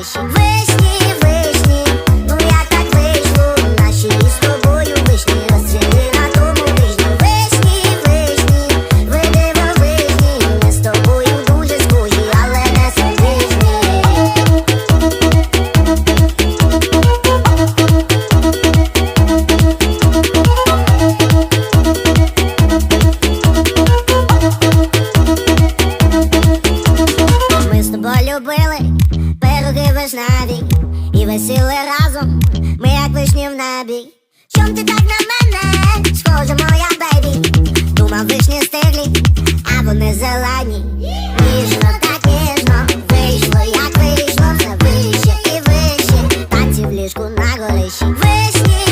вишні. Вишні, ну як так вийшло? Наші із тобою вишні на тому вишні. Вишні, вишні, ви дивовижні. Ми з тобою дуже схожі, але не суміжні. Ми з тобою любили і весіли разом, ми як вишні в небі. Чом ти так на мене, схоже моя бейбі? Думав, вишні стиглі, а вони зелені. Ніжно так ніжно, вийшло, як вийшло, все вище і вище, танці в ліжку на горищі. Вишні